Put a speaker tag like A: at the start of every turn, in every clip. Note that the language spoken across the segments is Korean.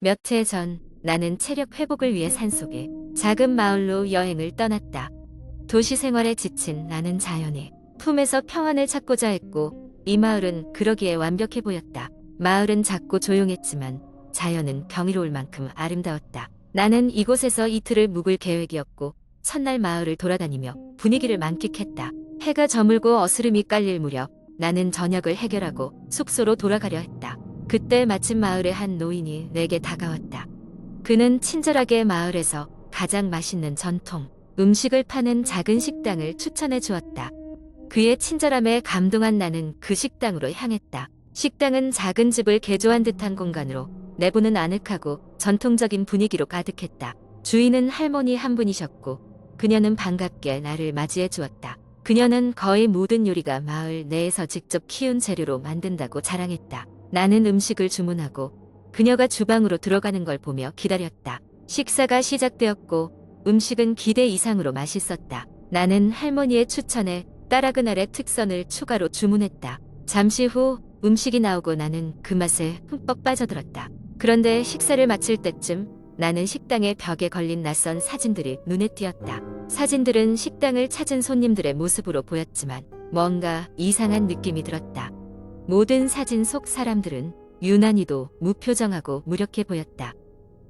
A: 몇 해 전 나는 체력 회복을 위해 산속에 작은 마을로 여행을 떠났다. 도시 생활에 지친 나는 자연의 품에서 평안을 찾고자 했고 이 마을은 그러기에 완벽해 보였다. 마을은 작고 조용했지만 자연은 경이로울 만큼 아름다웠다. 나는 이곳에서 이틀을 묵을 계획이었고 첫날 마을을 돌아다니며 분위기를 만끽했다. 해가 저물고 어스름이 깔릴 무렵 나는 저녁을 해결하고 숙소로 돌아가려 했다. 그때 마침 마을의 한 노인이 내게 다가왔다. 그는 친절하게 마을에서 가장 맛있는 전통 음식을 파는 작은 식당을 추천해 주었다. 그의 친절함에 감동한 나는 그 식당으로 향했다. 식당은 작은 집을 개조한 듯한 공간으로 내부는 아늑하고 전통적인 분위기로 가득했다. 주인은 할머니 한 분이셨고 그녀는 반갑게 나를 맞이해 주었다. 그녀는 거의 모든 요리가 마을 내에서 직접 키운 재료로 만든다고 자랑했다. 나는 음식을 주문하고 그녀가 주방으로 들어가는 걸 보며 기다렸다. 식사가 시작되었고 음식은 기대 이상으로 맛있었다. 나는 할머니의 추천에 따라그날의 특선을 추가로 주문했다. 잠시 후 음식이 나오고 나는 그 맛에 흠뻑 빠져들었다. 그런데 식사를 마칠 때쯤 나는 식당의 벽에 걸린 낯선 사진들이 눈에 띄었다. 사진들은 식당을 찾은 손님들의 모습으로 보였지만 뭔가 이상한 느낌이 들었다. 모든 사진 속 사람들은 유난히도 무표정하고 무력해 보였다.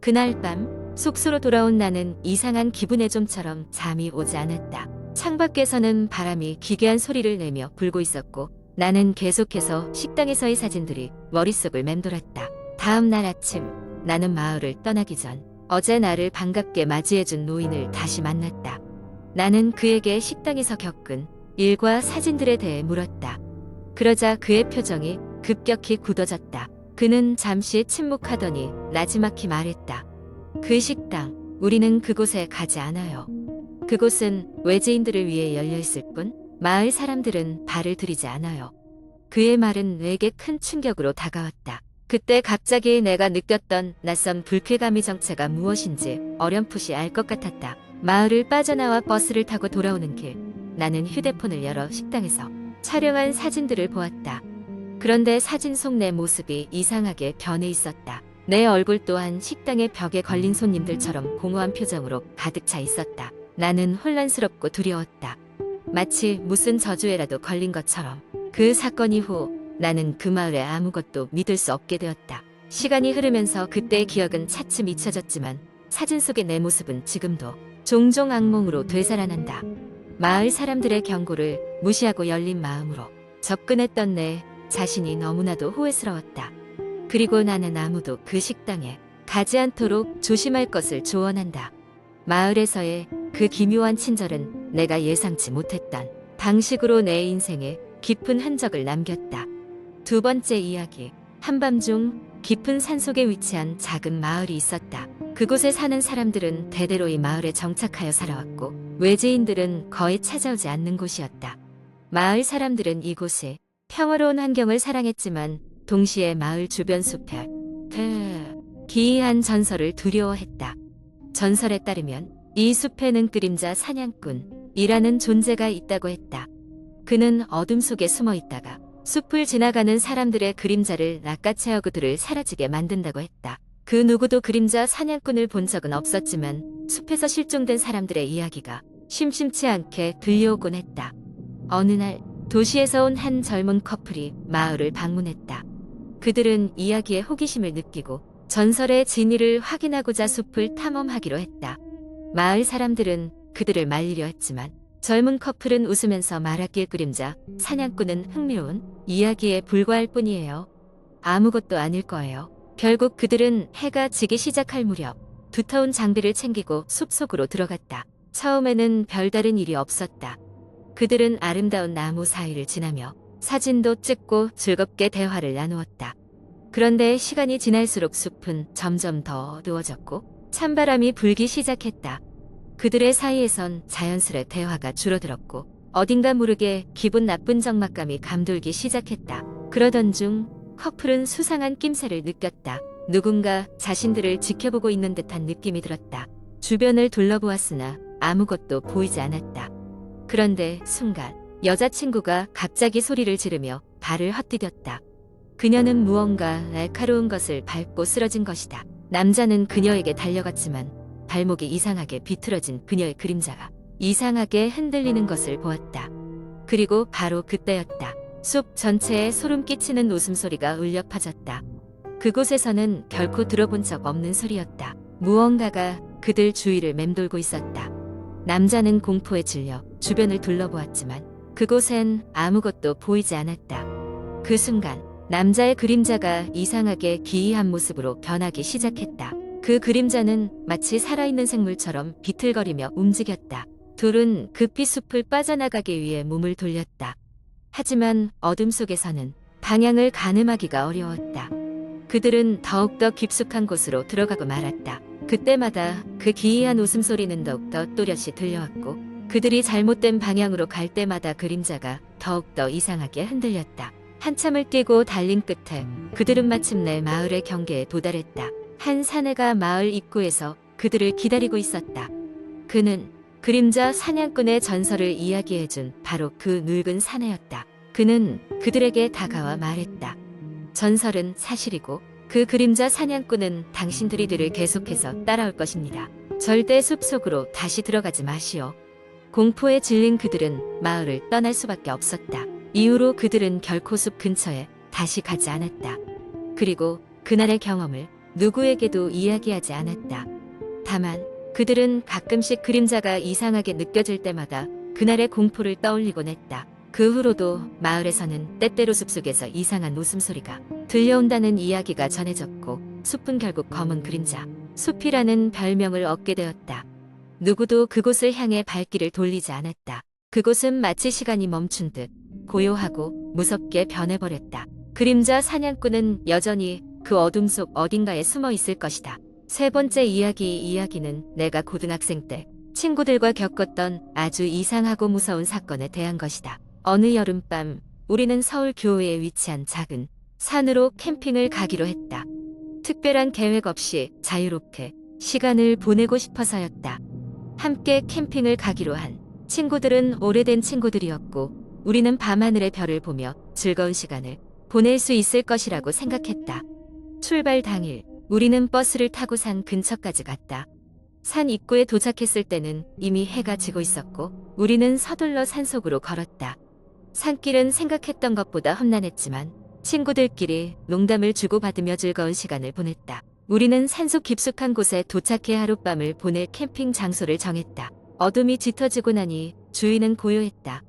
A: 그날 밤 숙소로 돌아온 나는 이상한 기분의 좀처럼 잠이 오지 않았다. 창밖에서는 바람이 기괴한 소리를 내며 불고 있었고 나는 계속해서 식당에서의 사진들이 머릿속을 맴돌았다. 다음 날 아침 나는 마을을 떠나기 전 어제 나를 반갑게 맞이해준 노인을 다시 만났다. 나는 그에게 식당에서 겪은 일과 사진들에 대해 물었다. 그러자 그의 표정이 급격히 굳어졌다. 그는 잠시 침묵하더니 나지막히 말했다. 그 식당, 우리는 그곳에 가지 않아요. 그곳은 외지인들을 위해 열려 있을 뿐 마을 사람들은 발을 들이지 않아요. 그의 말은 내게 큰 충격으로 다가왔다. 그때 갑자기 내가 느꼈던 낯선 불쾌감의 정체가 무엇인지 어렴풋이 알 것 같았다. 마을을 빠져나와 버스를 타고 돌아오는 길, 나는 휴대폰을 열어 식당에서 촬영한 사진들을 보았다. 그런데 사진 속 내 모습이 이상하게 변해 있었다. 내 얼굴 또한 식당의 벽에 걸린 손님들처럼 공허한 표정으로 가득 차 있었다. 나는 혼란스럽고 두려웠다. 마치 무슨 저주에라도 걸린 것처럼. 그 사건 이후 나는 그 마을에 아무것도 믿을 수 없게 되었다. 시간이 흐르면서 그때의 기억은 차츰 잊혀졌지만 사진 속의 내 모습은 지금도 종종 악몽으로 되살아난다. 마을 사람들의 경고를 무시하고 열린 마음으로 접근했던 내 자신이 너무나도 후회스러웠다. 그리고 나는 아무도 그 식당에 가지 않도록 조심할 것을 조언한다. 마을에서의 그 기묘한 친절은 내가 예상치 못했던 방식으로 내 인생에 깊은 흔적을 남겼다. 두 번째 이야기. 한밤중 깊은 산속에 위치한 작은 마을이 있었다. 그곳에 사는 사람들은 대대로 이 마을에 정착하여 살아왔고 외지인들은 거의 찾아오지 않는 곳이었다. 마을 사람들은 이곳에 평화로운 환경을 사랑했지만 동시에 마을 주변 숲에 그 기이한 전설을 두려워했다. 전설에 따르면 이 숲에는 그림자 사냥꾼이라는 존재가 있다고 했다. 그는 어둠 속에 숨어 있다가 숲을 지나가는 사람들의 그림자를 낚아채어 그들을 사라지게 만든다고 했다. 그 누구도 그림자 사냥꾼을 본 적은 없었지만 숲에서 실종된 사람들의 이야기가 심심치 않게 들려오곤 했다. 어느 날 도시에서 온 한 젊은 커플이 마을을 방문했다. 그들은 이야기에 호기심을 느끼고 전설의 진위를 확인하고자 숲을 탐험하기로 했다. 마을 사람들은 그들을 말리려 했지만 젊은 커플은 웃으면서 말하길 그림자 사냥꾼은 흥미로운 이야기에 불과할 뿐이에요. 아무것도 아닐 거예요. 결국 그들은 해가 지기 시작할 무렵 두터운 장비를 챙기고 숲속으로 들어갔다. 처음에는 별다른 일이 없었다. 그들은 아름다운 나무 사이를 지나며 사진도 찍고 즐겁게 대화를 나누었다. 그런데 시간이 지날수록 숲은 점점 더 어두워졌고 찬바람이 불기 시작했다. 그들의 사이에선 자연스레 대화가 줄어들었고 어딘가 모르게 기분 나쁜 적막감이 감돌기 시작했다. 그러던 중 커플은 수상한 낌새를 느꼈다. 누군가 자신들을 지켜보고 있는 듯한 느낌이 들었다. 주변을 둘러보았으나 아무것도 보이지 않았다. 그런데 순간 여자친구가 갑자기 소리를 지르며 발을 헛디뎠다. 그녀는 무언가 날카로운 것을 밟고 쓰러진 것이다. 남자는 그녀에게 달려갔지만 발목이 이상하게 비틀어진 그녀의 그림자가 이상하게 흔들리는 것을 보았다. 그리고 바로 그때였다. 숲 전체에 소름 끼치는 웃음소리가 울려 퍼졌다. 그곳에서는 결코 들어본 적 없는 소리였다. 무언가가 그들 주위를 맴돌고 있었다. 남자는 공포에 질려 주변을 둘러보았지만 그곳엔 아무것도 보이지 않았다. 그 순간 남자의 그림자가 이상하게 기이한 모습으로 변하기 시작했다. 그 그림자는 마치 살아있는 생물처럼 비틀거리며 움직였다. 둘은 급히 숲을 빠져나가기 위해 몸을 돌렸다. 하지만 어둠 속에서는 방향을 가늠하기가 어려웠다. 그들은 더욱더 깊숙한 곳으로 들어가고 말았다. 그때마다 그 기이한 웃음소리는 더욱더 또렷이 들려왔고 그들이 잘못된 방향으로 갈 때마다 그림자가 더욱더 이상하게 흔들렸다. 한참을 뛰고 달린 끝에 그들은 마침내 마을의 경계에 도달했다. 한 사내가 마을 입구에서 그들을 기다리고 있었다. 그는 그림자 사냥꾼의 전설을 이야기해준 바로 그 늙은 사내였다. 그는 그들에게 다가와 말했다. 전설은 사실이고 그 그림자 사냥꾼은 당신들이 들을 계속해서 따라올 것입니다. 절대 숲속으로 다시 들어가지 마시오. 공포에 질린 그들은 마을을 떠날 수밖에 없었다. 이후로 그들은 결코 숲 근처에 다시 가지 않았다. 그리고 그날의 경험을 누구에게도 이야기하지 않았다. 다만 그들은 가끔씩 그림자가 이상하게 느껴질 때마다 그날의 공포를 떠올리곤 했다. 그 후로도 마을에서는 때때로 숲속에서 이상한 웃음소리가 들려온다는 이야기가 전해졌고 숲은 결국 검은 그림자, 숲이라는 별명을 얻게 되었다. 누구도 그곳을 향해 발길을 돌리지 않았다. 그곳은 마치 시간이 멈춘 듯 고요하고 무섭게 변해버렸다. 그림자 사냥꾼은 여전히 그 어둠 속 어딘가에 숨어 있을 것이다. 세 번째 이야기 이야기는 내가 고등학생 때 친구들과 겪었던 아주 이상하고 무서운 사건에 대한 것이다. 어느 여름밤 우리는 서울 교외에 위치한 작은 산으로 캠핑을 가기로 했다. 특별한 계획 없이 자유롭게 시간을 보내고 싶어서였다. 함께 캠핑을 가기로 한 친구들은 오래된 친구들이었고 우리는 밤하늘의 별을 보며 즐거운 시간을 보낼 수 있을 것이라고 생각했다. 출발 당일 우리는 버스를 타고 산 근처까지 갔다. 산 입구에 도착했을 때는 이미 해가 지고 있었고 우리는 서둘러 산속으로 걸었다. 산길은 생각했던 것보다 험난했지만 친구들끼리 농담을 주고받으며 즐거운 시간을 보냈다. 우리는 산속 깊숙한 곳에 도착해 하룻밤을 보낼 캠핑 장소를 정했다. 어둠이 짙어지고 나니 주위는 고요했다.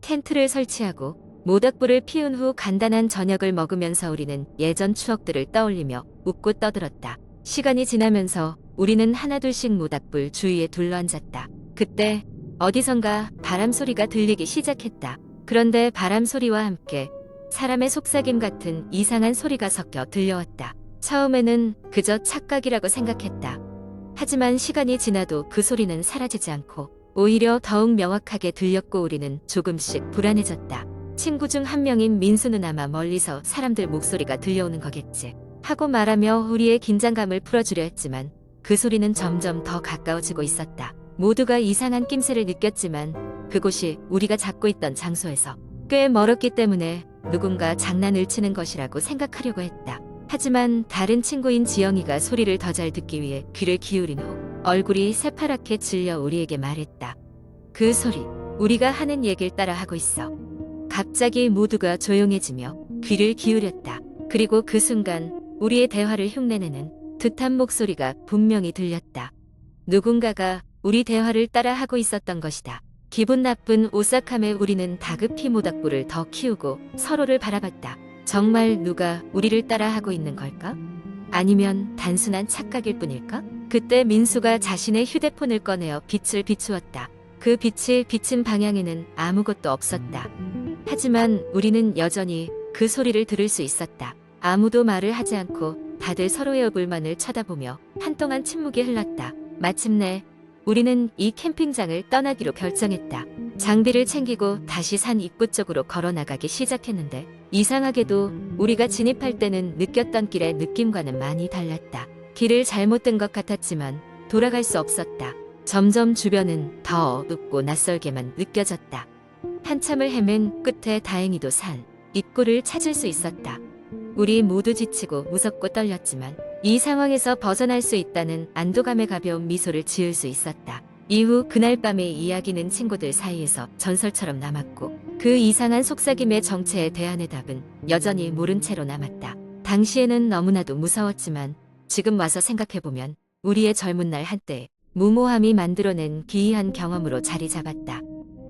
A: 텐트를 설치하고 모닥불을 피운 후 간단한 저녁을 먹으면서 우리는 예전 추억들을 떠올리며 웃고 떠들었다. 시간이 지나면서 우리는 하나둘씩 모닥불 주위에 둘러앉았다. 그때 어디선가 바람 소리가 들리기 시작했다. 그런데 바람 소리와 함께 사람의 속삭임 같은 이상한 소리가 섞여 들려왔다. 처음에는 그저 착각이라고 생각했다. 하지만 시간이 지나도 그 소리는 사라지지 않고 오히려 더욱 명확하게 들렸고 우리는 조금씩 불안해졌다. 친구 중 한 명인 민수는 아마 멀리서 사람들 목소리가 들려오는 거겠지. 하고 말하며 우리의 긴장감을 풀어주려 했지만 그 소리는 점점 더 가까워지고 있었다. 모두가 이상한 낌새를 느꼈지만 그곳이 우리가 잡고 있던 장소에서 꽤 멀었기 때문에 누군가 장난을 치는 것이라고 생각하려고 했다. 하지만 다른 친구인 지영이가 소리를 더 잘 듣기 위해 귀를 기울인 후 얼굴이 새파랗게 질려 우리에게 말했다. 그 소리, 우리가 하는 얘기를 따라 하고 있어. 갑자기 모두가 조용해지며 귀를 기울였다. 그리고 그 순간 우리의 대화를 흉내내는 듯한 목소리가 분명히 들렸다. 누군가가 우리 대화를 따라 하고 있었던 것이다. 기분 나쁜 오싹함에 우리는 다급히 모닥불을 더 키우고 서로를 바라봤다. 정말 누가 우리를 따라하고 있는 걸까? 아니면 단순한 착각일 뿐일까? 그때 민수가 자신의 휴대폰을 꺼내어 빛을 비추었다. 그 빛이 비친 방향에는 아무것도 없었다. 하지만 우리는 여전히 그 소리를 들을 수 있었다. 아무도 말을 하지 않고 다들 서로의 얼굴만을 쳐다보며 한동안 침묵이 흘렀다. 마침내 우리는 이 캠핑장을 떠나기로 결정했다. 장비를 챙기고 다시 산 입구 쪽으로 걸어 나가기 시작했는데 이상하게도 우리가 진입할 때는 느꼈던 길의 느낌과는 많이 달랐다. 길을 잘못 든 것 같았지만 돌아갈 수 없었다. 점점 주변은 더 어둡고 낯설게만 느껴졌다. 한참을 헤맨 끝에 다행히도 산 입구를 찾을 수 있었다. 우리 모두 지치고 무섭고 떨렸지만 이 상황에서 벗어날 수 있다는 안도감에 가벼운 미소를 지을 수 있었다. 이후 그날 밤의 이야기는 친구들 사이에서 전설처럼 남았고 그 이상한 속삭임의 정체에 대한의 답은 여전히 모른 채로 남았다. 당시에는 너무나도 무서웠지만 지금 와서 생각해보면 우리의 젊은 날 한때 무모함이 만들어낸 기이한 경험으로 자리 잡았다.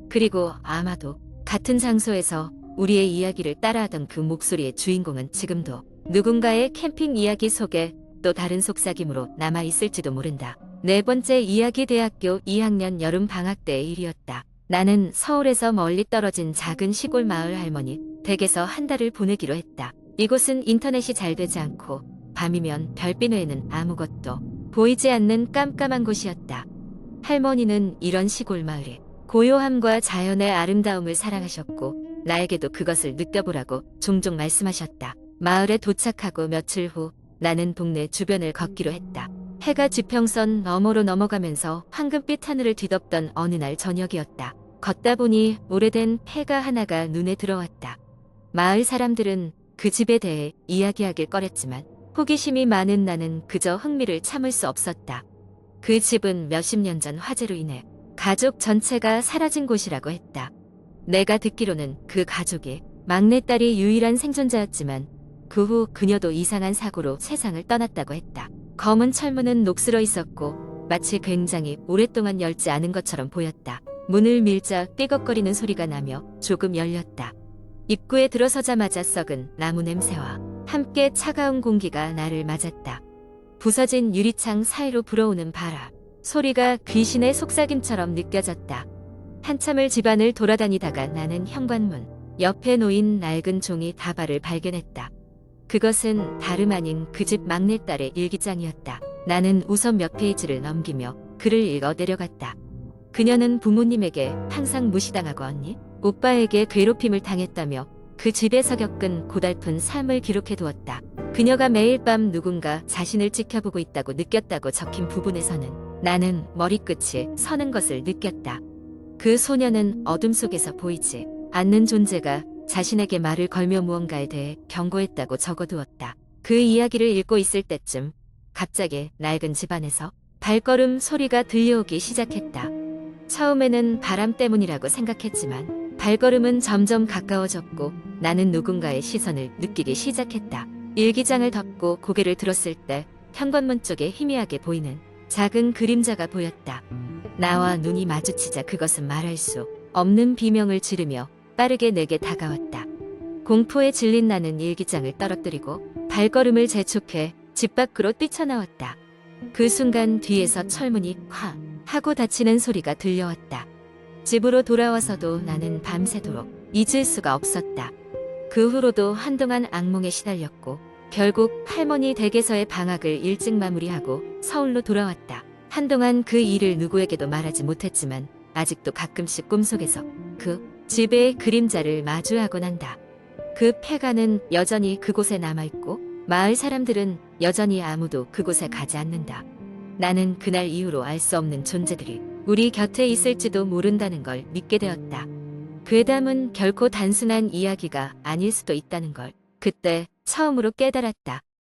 A: 그리고 아마도 같은 장소에서 우리의 이야기를 따라하던 그 목소리의 주인공은 지금도 누군가의 캠핑 이야기 속에 또 다른 속삭임으로 남아있을지도 모른다. 네 번째 이야기 대학교 2학년 여름 방학 때의 일이었다. 나는 서울에서 멀리 떨어진 작은 시골 마을 할머니 댁에서 한 달을 보내기로 했다. 이곳은 인터넷이 잘 되지 않고 밤이면 별빛 외에는 아무것도 보이지 않는 깜깜한 곳이었다. 할머니는 이런 시골 마을에 고요함과 자연의 아름다움을 사랑하셨고 나에게도 그것을 느껴보라고 종종 말씀하셨다. 마을에 도착하고 며칠 후 나는 동네 주변을 걷기로 했다. 해가 지평선 너머로 넘어가면서 황금빛 하늘을 뒤덮던 어느 날 저녁이었다. 걷다 보니 오래된 폐가 하나가 눈에 들어왔다. 마을 사람들은 그 집에 대해 이야기하길 꺼렸지만 호기심이 많은 나는 그저 흥미를 참을 수 없었다. 그 집은 몇십 년 전 화재로 인해 가족 전체가 사라진 곳이라고 했다. 내가 듣기로는 그 가족이 막내딸이 유일한 생존자였지만 그 후 그녀도 이상한 사고로 세상을 떠났다고 했다. 검은 철문은 녹슬어 있었고 마치 굉장히 오랫동안 열지 않은 것처럼 보였다. 문을 밀자 삐걱거리는 소리가 나며 조금 열렸다. 입구에 들어서자마자 썩은 나무 냄새와 함께 차가운 공기가 나를 맞았다. 부서진 유리창 사이로 불어오는 바람. 소리가 귀신의 속삭임처럼 느껴졌다. 한참을 집안을 돌아다니다가 나는 현관문 옆에 놓인 낡은 종이 다발을 발견했다. 그것은 다름 아닌 그 집 막내딸의 일기장이었다. 나는 우선 몇 페이지를 넘기며 글을 읽어 내려갔다. 그녀는 부모님에게 항상 무시당하고 언니, 오빠에게 괴롭힘을 당했다며 그 집에서 겪은 고달픈 삶을 기록해 두었다. 그녀가 매일 밤 누군가 자신을 지켜보고 있다고 느꼈다고 적힌 부분에서는 나는 머리끝이 서는 것을 느꼈다. 그 소녀는 어둠 속에서 보이지 않는 존재가 자신에게 말을 걸며 무언가에 대해 경고했다고 적어두었다. 그 이야기를 읽고 있을 때쯤 갑자기 낡은 집안에서 발걸음 소리가 들려오기 시작했다. 처음에는 바람 때문이라고 생각했지만 발걸음은 점점 가까워졌고 나는 누군가의 시선을 느끼기 시작했다. 일기장을 덮고 고개를 들었을 때 현관문 쪽에 희미하게 보이는 작은 그림자가 보였다. 나와 눈이 마주치자 그것은 말할 수 없는 비명을 지르며 빠르게 내게 다가왔다. 공포에 질린 나는 일기장을 떨어뜨리고 발걸음을 재촉해 집 밖으로 뛰쳐나왔다. 그 순간 뒤에서 철문이 쾅 하고 닫히는 소리가 들려왔다. 집으로 돌아와서도 나는 밤새도록 잊을 수가 없었다. 그 후로도 한동안 악몽에 시달렸고 결국 할머니 댁에서의 방학을 일찍 마무리하고 서울로 돌아왔다. 한동안 그 일을 누구에게도 말하지 못했지만 아직도 가끔씩 꿈속에서 그 집의 그림자를 마주하곤 한다. 그 폐가는 여전히 그곳에 남아있고 마을 사람들은 여전히 아무도 그곳에 가지 않는다. 나는 그날 이후로 알 수 없는 존재들이 우리 곁에 있을지도 모른다는 걸 믿게 되었다. 괴담은 결코 단순한 이야기가 아닐 수도 있다는 걸 그때 처음으로 깨달았다.